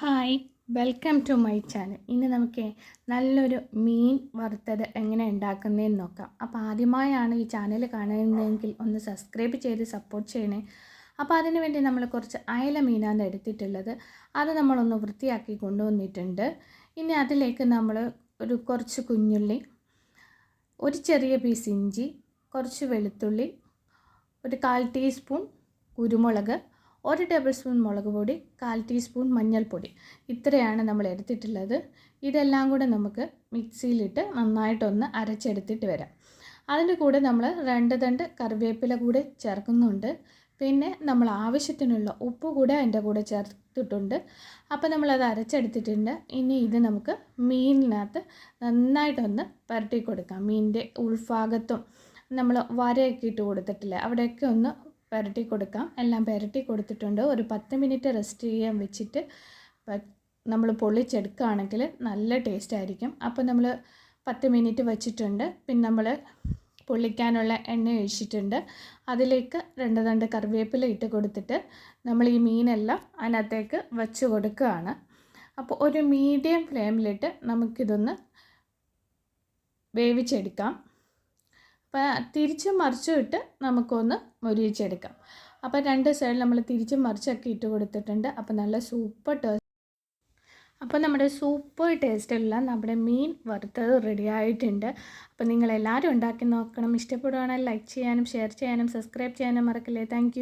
Hi welcome to my channel. ഇന്ന് നമുക്ക് നല്ലൊരു മീൻ വറുത്തത് എങ്ങനെ ഉണ്ടാക്കുന്നതെന്ന് നോക്കാം. അപ്പോൾ ആദ്യമായാണ് ഈ ചാനൽ കാണുന്നതെങ്കിൽ ഒന്ന് സബ്സ്ക്രൈബ് ചെയ്ത് സപ്പോർട്ട് ചെയ്യണേ. അപ്പോൾ അതിന് വേണ്ടി നമ്മൾ കുറച്ച് അയല മീനാണ് എടുത്തിട്ടുള്ളത്. അത് നമ്മളൊന്ന് വൃത്തിയാക്കി കൊണ്ടുവന്നിട്ടുണ്ട്. ഇനി അതിലേക്ക് നമ്മൾ ഒരു കുറച്ച് കുഞ്ഞുള്ളി ഒരു ചെറിയ പീസ് ഇഞ്ചി കുറച്ച് വെളുത്തുള്ളി ഒരു കാൽ ടീസ്പൂൺ കുരുമുളക് ഒരു ടേബിൾ സ്പൂൺ മുളക് പൊടി കാൽ ടീസ്പൂൺ മഞ്ഞൾപ്പൊടി. ഇത്രയാണ് നമ്മൾ എടുത്തിട്ടുള്ളത്. ഇതെല്ലാം കൂടെ നമുക്ക് മിക്സിയിലിട്ട് നന്നായിട്ടൊന്ന് അരച്ചെടുത്തിട്ട് വരാം. അതിന്റെ കൂടെ നമ്മൾ രണ്ട് തണ്ട് കറിവേപ്പില കൂടെ ചേർക്കുന്നുണ്ട്. പിന്നെ നമ്മൾ ആവശ്യത്തിനുള്ള ഉപ്പ് കൂടെ അതിന്റെ കൂടെ ചേർത്തിട്ടുണ്ട്. അപ്പോൾ നമ്മളത് അരച്ചെടുത്തിട്ടുണ്ട്. ഇനി ഇത് നമുക്ക് മീനിനകത്ത് നന്നായിട്ടൊന്ന് പുരട്ടി കൊടുക്കാം. മീനിന്റെ ഉൾഭാഗത്തും നമ്മൾ വരയൊക്കെ ഇട്ട് കൊടുത്തിട്ടില്ല അവിടെയൊക്കെ ഒന്ന് പുരട്ടി കൊടുക്കാം. എല്ലാം പുരട്ടി കൊടുത്തിട്ടുണ്ട്. ഒരു പത്ത് മിനിറ്റ് റെസ്റ്റ് ചെയ്യാൻ വെച്ചിട്ട് നമ്മൾ പൊള്ളിച്ചെടുക്കുകയാണെങ്കിൽ നല്ല ടേസ്റ്റ് ആയിരിക്കും. അപ്പോൾ നമ്മൾ പത്ത് മിനിറ്റ് വെച്ചിട്ടുണ്ട്. പിന്നെ നമ്മൾ പൊള്ളിക്കാനുള്ള എണ്ണ ഒഴിച്ചിട്ടുണ്ട്. അതിലേക്ക് രണ്ട് രണ്ട് കറിവേപ്പില ഇട്ട് കൊടുത്തിട്ട് നമ്മൾ ഈ മീനെല്ലാം അതിനകത്തേക്ക് വെച്ച് കൊടുക്കുകയാണ്. അപ്പോൾ ഒരു മീഡിയം ഫ്ലെയിമിലിട്ട് നമുക്കിതൊന്ന് വേവിച്ചെടുക്കാം. അപ്പോൾ തിരിച്ചും മറിച്ചും ഇട്ട് നമുക്കൊന്ന് മൊരിയിച്ചെടുക്കാം. അപ്പോൾ രണ്ട് സൈഡിൽ നമ്മൾ തിരിച്ചും മറിച്ചൊക്കെ ഇട്ട് കൊടുത്തിട്ടുണ്ട്. അപ്പോൾ നല്ല സൂപ്പർ ടേസ്റ്റ് അപ്പോൾ നമ്മുടെ സൂപ്പർ ടേസ്റ്റുള്ള നമ്മുടെ മീൻ വറുത്തത് റെഡി ആയിട്ടുണ്ട്. അപ്പോൾ നിങ്ങളെല്ലാവരും ഉണ്ടാക്കി നോക്കണം. ഇഷ്ടപ്പെടുവാണെങ്കിൽ ലൈക്ക് ചെയ്യാനും ഷെയർ ചെയ്യാനും സബ്സ്ക്രൈബ് ചെയ്യാനും മറക്കില്ലേ. താങ്ക്